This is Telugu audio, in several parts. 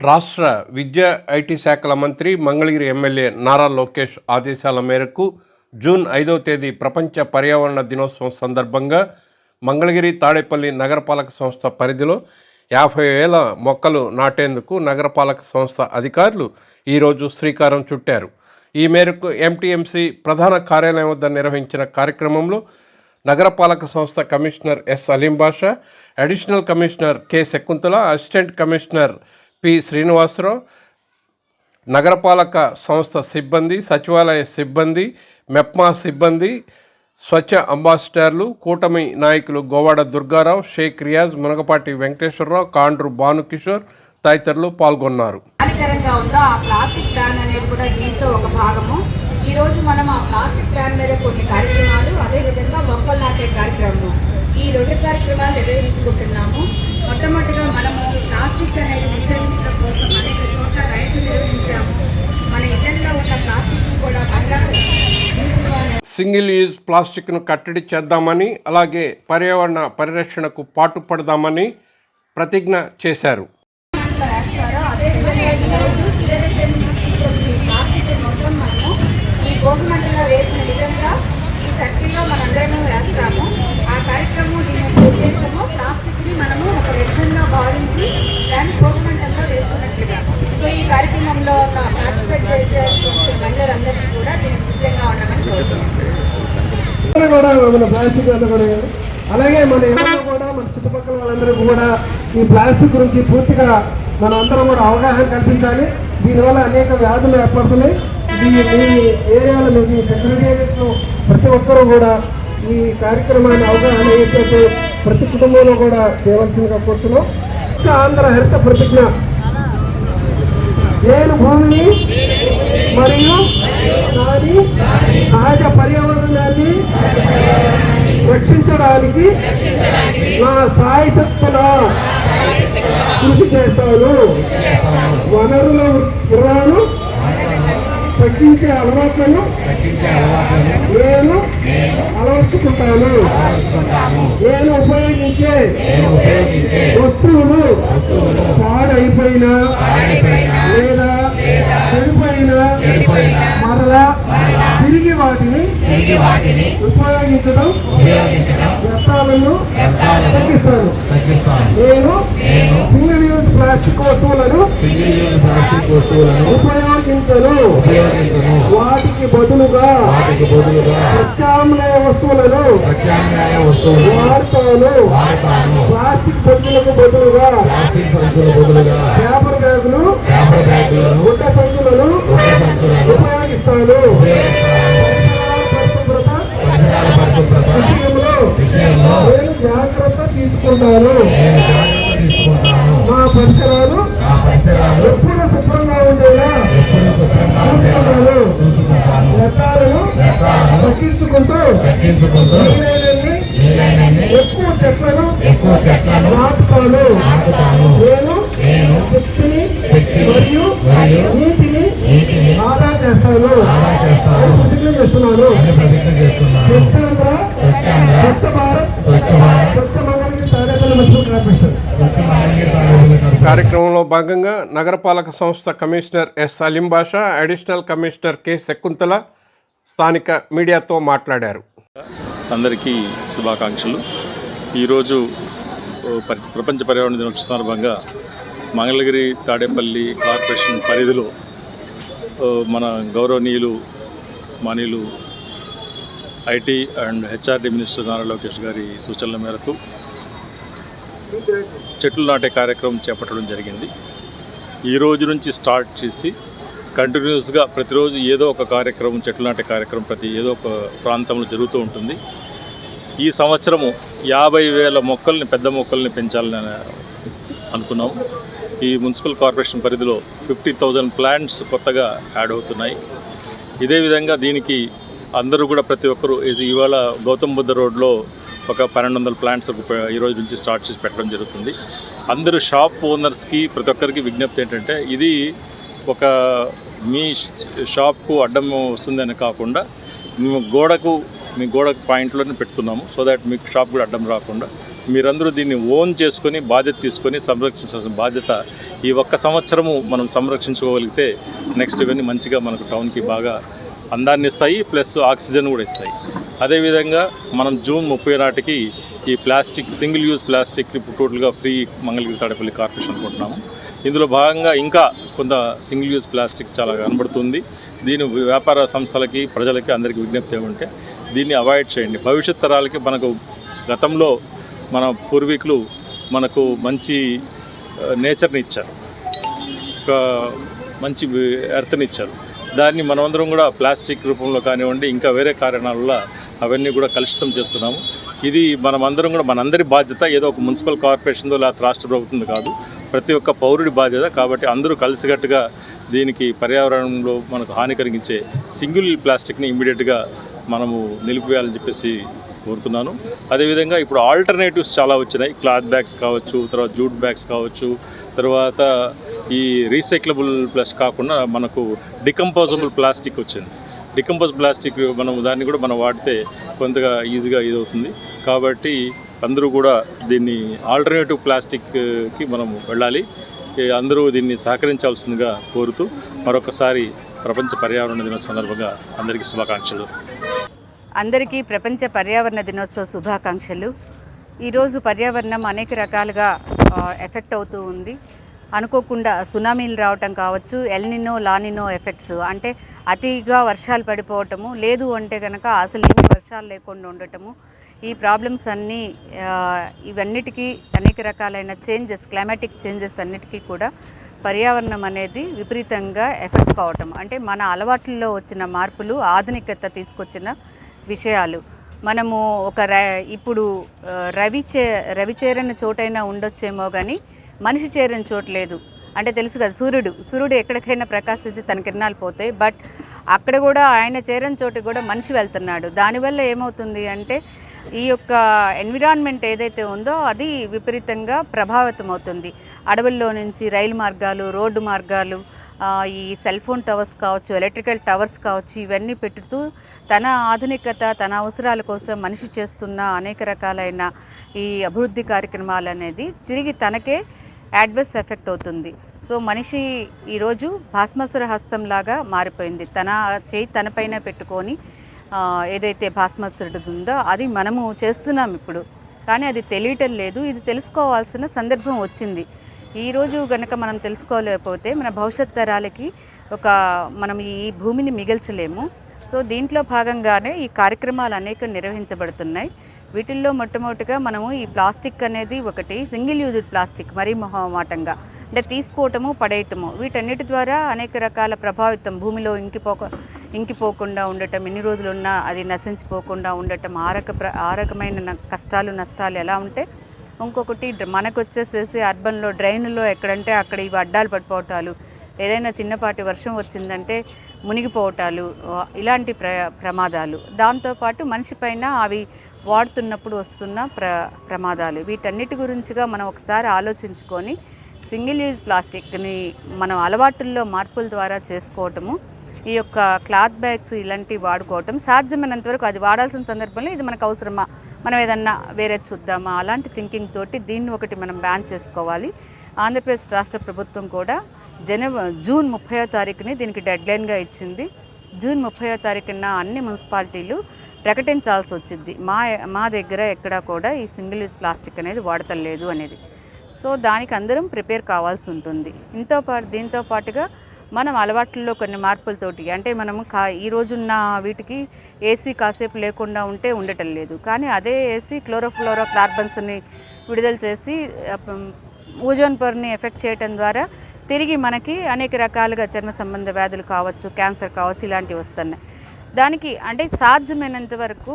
రాష్ట్ర విద్యా ఐటీ శాఖల మంత్రి మంగళగిరి ఎమ్మెల్యే నారా లోకేష్ ఆదేశాల మేరకు జూన్ ఐదవ తేదీ ప్రపంచ పర్యావరణ దినోత్సవం సందర్భంగా మంగళగిరి తాడేపల్లి నగరపాలక సంస్థ పరిధిలో యాభై వేల మొక్కలు నాటేందుకు నగరపాలక సంస్థ అధికారులు ఈరోజు శ్రీకారం చుట్టారు. ఈ మేరకు ఎంటీఎంసీ ప్రధాన కార్యాలయం వద్ద నిర్వహించిన కార్యక్రమంలో నగరపాలక సంస్థ commissioner S Aleem Basha additional commissioner K Shakuntala assistant commissioner P. Srinivasarao నగరపాలక సంస్థ సిబ్బంది సచివాలయ సిబ్బంది మెప్మా సిబ్బంది స్వచ్ఛ అంబాసిడర్లు కూటమి నాయకులు గోవాడ దుర్గారావు షేక్ రియాజ్ మునగపాటి వెంకటేశ్వరరావు కాండ్రు భానుకిషోర్ తదితరులు పాల్గొన్నారు. హానికరంగా ఈ రోజు మనం ఆ ప్లాస్టిక్ బ్యాన్ మీద కొన్ని కార్యక్రమాలు అదేవిధంగా మొక్కలు నాటే కార్యక్రమం ఈ రెండు కార్యక్రమాలు నిర్వహించుకుంటున్నాము. మొట్టమొదటిగా మనము ప్లాస్టిక్ అనేది నిషేధించడం కోసం అనేక చోట్ల రైతు నిర్వహించాము మన ఇళ్ళలో ఉన్న ప్లాస్టిక్ కూడా సింగిల్ యూజ్ ప్లాస్టిక్ను కట్టడి చేద్దామని అలాగే పర్యావరణ పరిరక్షణకు పాటుపడదామని ప్రతిజ్ఞ చేశారు. ఈ గోగుమంటలో వేసిన విధంగా ఈ సర్కిల్లో మనందరము వేస్తాము ఆ కార్యక్రమం దీని యొక్క ఉద్దేశము ప్లాస్టిక్ని మనము ఒక వ్యర్థంగా భావించి దాన్ని గోగుమంటల్లో వేస్తున్నట్లుగా సో ఈ కార్యక్రమంలో పార్టిసిపేట్ చేసే మహిళలందరికీ కూడా నేను సిద్ధంగా ఉన్నామని కోరుతున్నాను మన ప్లాస్టిక్ అలాగే మన ఎవరో కూడా మన చుట్టుపక్కల వాళ్ళందరికీ కూడా ఈ ప్లాస్టిక్ గురించి పూర్తిగా మనం అందరం కూడా అవగాహన కల్పించాలి. దీనివల్ల అనేక వ్యాధులు ఏర్పడుతున్నాయి. ఈ మీ ఏరియాలో మీ సెక్రటేరియట్లో ప్రతి ఒక్కరూ కూడా ఈ కార్యక్రమాన్ని అవగాహన చేసేట్టు ప్రతి కుటుంబంలో కూడా చేయవలసిందిగా కోరుతున్నాం. ఆంధ్ర హరిత ప్రతిజ్ఞ నేను భూమిని మరియు దాని సహజ పర్యావరణాన్ని రక్షించడానికి నా సాయశక్తుల కృషి చేస్తాను. వనరుల తగ్గించే అలవాట్లను నేను అలవర్చుకుంటాను. నేను ఉపయోగించే వస్తువులు పాడైపోయినా లేదా చెడిపోయినా మరలా తిరిగి వాటిని ఉపయోగించడం వ్యర్థాలను తగ్గిస్తాను. నేను సింగిల్ యూజ్ ప్లాస్టిక్ వస్తువులను ప్లాస్టిక్ వస్తువులను ఉపయోగించను. వాటికి బదులుగా వాటికి బదులుగా ప్రత్యామ్నాయ వస్తువులను ప్రత్యామ్నాయ వస్తువులు వాడతాను. వాడతాను. ప్లాస్టిక్ సంచులకు బదులుగా ప్లాస్టిక్ సంచుల బదులుగా తీసుకుంటాను మా పరిసరాలు పరిసరాలు ఎప్పుడు శుభ్రంగా ఉండేలా వ్యర్థాలను తగ్గించుకుంటూ వీలైనన్ని ఎక్కువ చెట్లను ఎక్కువ చెట్లను నాటుతాను. నేను శక్తిని మరియు నీటిని ఆదా చేస్తాను. ప్రతిజ్ఞ చేస్తున్నాను. స్వచ్ఛ భారత్ స్వచ్ఛ భారత్. స్వచ్ఛ కార్యక్రమంలో భాగంగా నగరపాలక సంస్థ commissioner S Aleem Basha additional commissioner K Shakuntala స్థానిక మీడియాతో మాట్లాడారు. అందరికీ శుభాకాంక్షలు. ఈరోజు ప్రపంచ పర్యావరణ దినోత్సవ సందర్భంగా మంగళగిరి తాడేపల్లి కార్పొరేషన్ పరిధిలో మన గౌరవనీయులు మానీయులు IT and HRD minister Nara Lokesh గారి సూచనల మేరకు చెట్లు నాటే కార్యక్రమం చేపట్టడం జరిగింది. ఈ రోజు నుంచి స్టార్ట్ చేసి కంటిన్యూస్గా ప్రతిరోజు ఏదో ఒక కార్యక్రమం చెట్లు నాటే కార్యక్రమం ప్రతి ఏదో ఒక ప్రాంతంలో జరుగుతూ ఉంటుంది. ఈ సంవత్సరము యాభై వేల మొక్కల్ని పెద్ద మొక్కల్ని పెంచాలని అనుకున్నాం ఈ మున్సిపల్ కార్పొరేషన్ పరిధిలో ఫిఫ్టీ థౌజండ్ ప్లాంట్స్ కొత్తగా యాడ్ అవుతున్నాయి. ఇదే విధంగా దీనికి అందరూ కూడా ప్రతి ఒక్కరూ ఇవాళ గౌతమ్ బుద్ధ రోడ్లో ఒక పన్నెండు వందల ప్లాంట్స్ ఒక ఈ రోజు నుంచి స్టార్ట్ చేసి పెట్టడం జరుగుతుంది. అందరూ షాప్ ఓనర్స్కి ప్రతి ఒక్కరికి విజ్ఞప్తి ఏంటంటే ఇది ఒక మీ షాప్కు అడ్డం వస్తుందని కాకుండా మేము గోడకు మీ గోడ పాయింట్లోనే పెడుతున్నాము. సో దట్ మీకు షాప్ కూడా అడ్డం రాకుండా మీరందరూ దీన్ని ఓన్ చేసుకొని బాధ్యత తీసుకొని సంరక్షించాల్సిన బాధ్యత ఈ ఒక్క సంవత్సరము మనం సంరక్షించుకోగలిగితే నెక్స్ట్ ఇవన్నీ మంచిగా మనకు టౌన్కి బాగా అందాన్ని ఇస్తాయి. ప్లస్ ఆక్సిజన్ కూడా ఇస్తాయి. అదేవిధంగా మనం జూన్ ముప్పై నాటికి ఈ ప్లాస్టిక్ సింగిల్ యూజ్ ప్లాస్టిక్ టోటల్గా ఫ్రీ మంగళగిరి తాడేపల్లి కార్పొరేషన్ అనుకుంటున్నాము. ఇందులో భాగంగా ఇంకా కొంత సింగిల్ యూజ్ ప్లాస్టిక్ చాలా కనబడుతుంది. దీని వ్యాపార సంస్థలకి ప్రజలకి అందరికీ విజ్ఞప్తి ఏమంటే దీన్ని అవాయిడ్ చేయండి. భవిష్యత్ తరాలకి మనకు గతంలో మన పూర్వీకులు మనకు మంచి నేచర్ని ఇచ్చారు. ఒక మంచి ఎర్త్ని ఇచ్చారు. దాన్ని మనమందరం కూడా ప్లాస్టిక్ రూపంలో కానివ్వండి ఇంకా వేరే కారణాల వల్ల అవన్నీ కూడా కలుషితం చేస్తున్నాము. ఇది మనమందరం కూడా మనందరి బాధ్యత ఏదో ఒక మున్సిపల్ కార్పొరేషన్తో లేకపోతే రాష్ట్ర ప్రభుత్వం కాదు ప్రతి ఒక్క పౌరుడి బాధ్యత కాబట్టి అందరూ కలిసికట్టుగా దీనికి పర్యావరణంలో మనకు హాని కలిగించే సింగిల్ ప్లాస్టిక్ని ఇమీడియట్గా మనము నిలిపివేయాలని చెప్పేసి కోరుతున్నాను. అదేవిధంగా ఇప్పుడు ఆల్టర్నేటివ్స్ చాలా వచ్చినాయి. క్లాత్ బ్యాగ్స్ కావచ్చు తర్వాత జూట్ బ్యాగ్స్ కావచ్చు తర్వాత ఈ రీసైక్లబుల్ ప్లస్ కాకుండా మనకు డికంపోజబుల్ ప్లాస్టిక్ వచ్చింది. డికంపోజ్ ప్లాస్టిక్ మనం దాన్ని కూడా మనం వాడితే కొంతగా ఈజీగా ఇదవుతుంది. కాబట్టి అందరూ కూడా దీన్ని ఆల్టర్నేటివ్ ప్లాస్టిక్కి మనం వెళ్ళాలి. అందరూ దీన్ని సహకరించాల్సిందిగా కోరుతూ మరొకసారి ప్రపంచ పర్యావరణ దినోత్సవం సందర్భంగా అందరికీ శుభాకాంక్షలు. అందరికీ ప్రపంచ పర్యావరణ దినోత్సవ శుభాకాంక్షలు. ఈరోజు పర్యావరణం అనేక రకాలుగా ఎఫెక్ట్ అవుతూ ఉంది. అనుకోకుండా సునామీలు రావటం కావచ్చు ఎల్నినో లానినో ఎఫెక్ట్స్. అంటే అతిగా వర్షాలు పడిపోవటము లేదు అంటే కనుక అసలు ఏమి వర్షాలు లేకుండా ఉండటము. ఈ ప్రాబ్లమ్స్ అన్నీ ఇవన్నిటికీ అనేక రకాలైన చేంజెస్ క్లైమాటిక్ చేంజెస్ అన్నిటికీ కూడా పర్యావరణం అనేది విపరీతంగా ఎఫెక్ట్ కావటం. అంటే మన అలవాట్లలో వచ్చిన మార్పులు ఆధునికత తీసుకొచ్చిన విషయాలు. మనము ఒక ర ఇప్పుడు రవి చే రవి చోటైనా ఉండొచ్చేమో కానీ మనిషి చేరని చోటు లేదు. అంటే తెలుసు కదా సూర్యుడు. సూర్యుడు ఎక్కడికైనా ప్రకాశించి తన కిరణాలు పోతాయి బట్ అక్కడ కూడా ఆయన చేరని చోటు కూడా మనిషి వెళ్తున్నాడు. దానివల్ల ఏమవుతుంది అంటే ఈ యొక్క ఎన్విరాన్మెంట్ ఏదైతే ఉందో అది విపరీతంగా ప్రభావితం అవుతుంది అడవుల్లో నుంచి రైలు మార్గాలు రోడ్డు మార్గాలు ఈ సెల్ ఫోన్ టవర్స్ కావచ్చు ఎలక్ట్రికల్ టవర్స్ కావచ్చు ఇవన్నీ పెట్టుతూ తన ఆధునికత తన అవసరాల కోసం మనిషి చేస్తున్న అనేక రకాలైన ఈ అభివృద్ధి కార్యక్రమాలు అనేది తిరిగి తనకే యాడ్వర్స్ ఎఫెక్ట్ అవుతుంది. సో మనిషి ఈరోజు భాస్మసుర హస్తంలాగా మారిపోయింది. తన చేయి తనపైన పెట్టుకొని ఏదైతే భాస్మసురుడు ఉందో అది మనము చేస్తున్నాం ఇప్పుడు. కానీ అది తెలియటం లేదు. ఇది తెలుసుకోవాల్సిన సందర్భం వచ్చింది. ఈరోజు గనక మనం తెలుసుకోలేకపోతే మన భవిష్యత్ తరాలకి ఒక మనం ఈ భూమిని మిగల్చలేము. సో దీంట్లో భాగంగానే ఈ కార్యక్రమాలు అనేక నిర్వహించబడుతున్నాయి. వీటిల్లో మొట్టమొదటిగా మనము ఈ ప్లాస్టిక్ అనేది ఒకటి సింగిల్ యూజ్డ్ ప్లాస్టిక్ మరీ మొహమాటంగా అంటే తీసుకోవటము పడేయటము. వీటన్నిటి ద్వారా అనేక రకాల ప్రభావితం భూమిలో ఇంకిపోక ఇంకిపోకుండా ఉండటం ఎన్ని రోజులు ఉన్నా అది నశించిపోకుండా ఉండటం ఆ రక ప్ర ఆ రకమైన కష్టాలు నష్టాలు ఎలా ఉంటే ఇంకొకటి మనకు వచ్చేసేసి అర్బన్లో డ్రైన్లో ఎక్కడంటే అక్కడ ఇవి అడ్డాలు పడిపోవటాలు. ఏదైనా చిన్నపాటి వర్షం వచ్చిందంటే మునిగిపోవటాలు ఇలాంటి ప్ర ప్రమాదాలు. దాంతోపాటు మనిషి పైన అవి వాడుతున్నప్పుడు వస్తున్న ప్ర ప్రమాదాలు. వీటన్నిటి గురించిగా మనం ఒకసారి ఆలోచించుకొని సింగిల్ యూజ్ ప్లాస్టిక్ని మనం అలవాటుల్లో మార్పుల ద్వారా చేసుకోవటము ఈ యొక్క క్లాత్ బ్యాగ్స్ ఇలాంటివి వాడుకోవటం సాధ్యమైనంత వరకు అది వాడాల్సిన సందర్భంలో ఇది మనకు అవసరమా? మనం ఏదన్నా వేరే చూద్దామా? అలాంటి థింకింగ్ తోటి దీన్ని ఒకటి మనం బ్యాన్ చేసుకోవాలి. ఆంధ్రప్రదేశ్ రాష్ట్ర ప్రభుత్వం కూడా జనవ జూన్ ముప్పయో తారీఖుని దీనికి డెడ్లైన్గా ఇచ్చింది. జూన్ ముప్పయో తారీఖున అన్ని మున్సిపాలిటీలు ప్రకటించాల్సి వచ్చింది. మా మా దగ్గర ఎక్కడా కూడా ఈ సింగిల్ యూజ్ ప్లాస్టిక్ అనేది వాడటం లేదు అనేది. సో దానికి అందరం ప్రిపేర్ కావాల్సి ఉంటుంది. ఇంతో పాటు దీంతో పాటుగా మనం అలవాట్లలో కొన్ని మార్పులతోటి అంటే మనము కా ఈ రోజున్న వీటికి ఏసీ కాసేపు లేకుండా ఉంటే ఉండటం లేదు. కానీ అదే ఏసీ క్లోరోఫ్లోరో కార్బన్స్ని విడుదల చేసి ఓజోన్ పొరని ఎఫెక్ట్ చేయటం ద్వారా తిరిగి మనకి అనేక రకాలుగా చర్మ సంబంధ వ్యాధులు కావచ్చు క్యాన్సర్ కావచ్చు ఇలాంటివి వస్తున్నాయి. దానికి అంటే సాధ్యమైనంత వరకు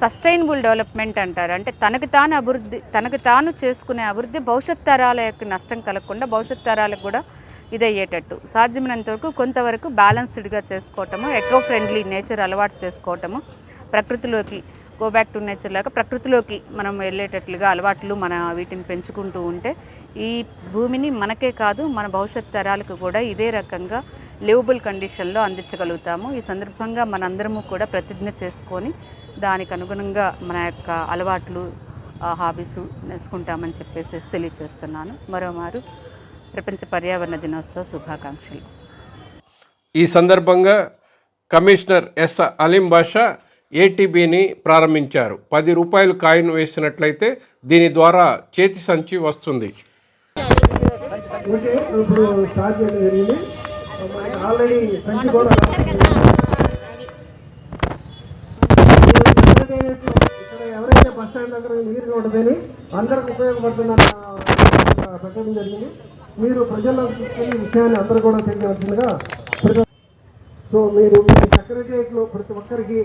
సస్టైనబుల్ డెవలప్మెంట్ అంటారు. అంటే తనకు తాను అభివృద్ధి తనకు తాను చేసుకునే అభివృద్ధి భవిష్యత్ తరాల యొక్క నష్టం కలగకుండా భవిష్యత్ తరాలకు కూడా ఇదయ్యేటట్టు. సాధ్యమైనంత వరకు కొంతవరకు బ్యాలెన్స్డ్గా చేసుకోవటము ఎకో ఫ్రెండ్లీ నేచర్ అలవాటు చేసుకోవటము ప్రకృతిలోకి గో బ్యాక్ టు నేచర్ లాగా ప్రకృతిలోకి మనం వెళ్ళేటట్లుగా అలవాట్లు మన వీటిని పెంచుకుంటూ ఉంటే ఈ భూమిని మనకే కాదు మన భవిష్యత్ తరాలకు కూడా ఇదే రకంగా లివబుల్ కండిషన్లో అందించగలుగుతాము. ఈ సందర్భంగా మనందరము కూడా ప్రతిజ్ఞ చేసుకొని దానికి అనుగుణంగా మన యొక్క అలవాట్లు హాబీస్ నేర్చుకుంటామని చెప్పేసి తెలియజేస్తున్నాను. మరోమారు ప్రపంచ పర్యావరణ దినోత్సవ శుభాకాంక్షలు. ఈ సందర్భంగా కమిషనర్ ఎస్ అలీం బాషా ఏటీబీని ప్రారంభించారు. పది రూపాయలు కాయిన్ వేసినట్లయితే దీని ద్వారా చేతి సంచి వస్తుంది. ఓకే ఇప్పుడు స్టార్ట్ చేయడం జరిగింది మనకి ఆల్రెడీ సంచి కూడా ఇక్కడ ఎవరైతే బస్ స్టాండ్ దగ్గర ఉంటుందని అందరికి ఉపయోగపడుతున్న పెట్టడం జరిగింది. మీరు ఈ విషయాన్ని అందరూ కూడా తెలియవలసిందిగా సో మీరు సెక్రటరియట్లో ప్రతి ఒక్కరికి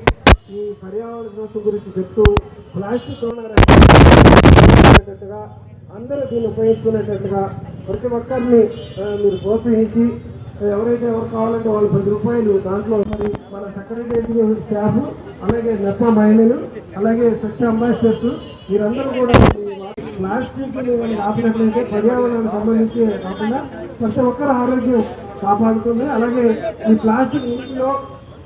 ఈ పర్యావరణ దినోత్సవం గురించి చెప్తూ ప్లాస్టిక్ ఉండేటట్టుగా అందరూ దీన్ని ఉపయోగించుకునేటట్టుగా ప్రతి ఒక్కరిని మీరు ప్రోత్సహించి ఎవరైతే ఎవరు కావాలంటే వాళ్ళు పది రూపాయలు దాంట్లో మరి మన సెక్రటరియట్ స్టాఫ్ అలాగే నెప్ప మహిళలు అలాగే స్వచ్ఛ అంబాసిడర్స్ వీరందరూ కూడా ప్లాస్టిక్ ఆపినట్లయితే పర్యావరణానికి సంబంధించి కాకుండా ప్రతి ఒక్కరి ఆరోగ్యం కాపాడుతుంది. అలాగే ఈ ప్లాస్టిక్ ఇంట్లో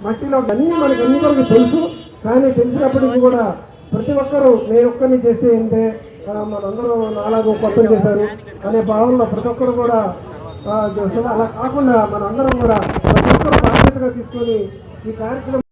మట్టిలో అన్ని మనకి అన్ని వరకు తెలుసు. కానీ తెలిసినప్పటికీ కూడా ప్రతి ఒక్కరూ నేను ఒక్కరిని చేస్తే ఏంటంటే మనందరూ నాలాగో కొత్త చేశారు అనే భావనలో ప్రతి ఒక్కరు కూడా అలా కాకుండా మనందరం కూడా ప్రతి ఒక్కరు బాధ్యతగా తీసుకొని ఈ కార్యక్రమం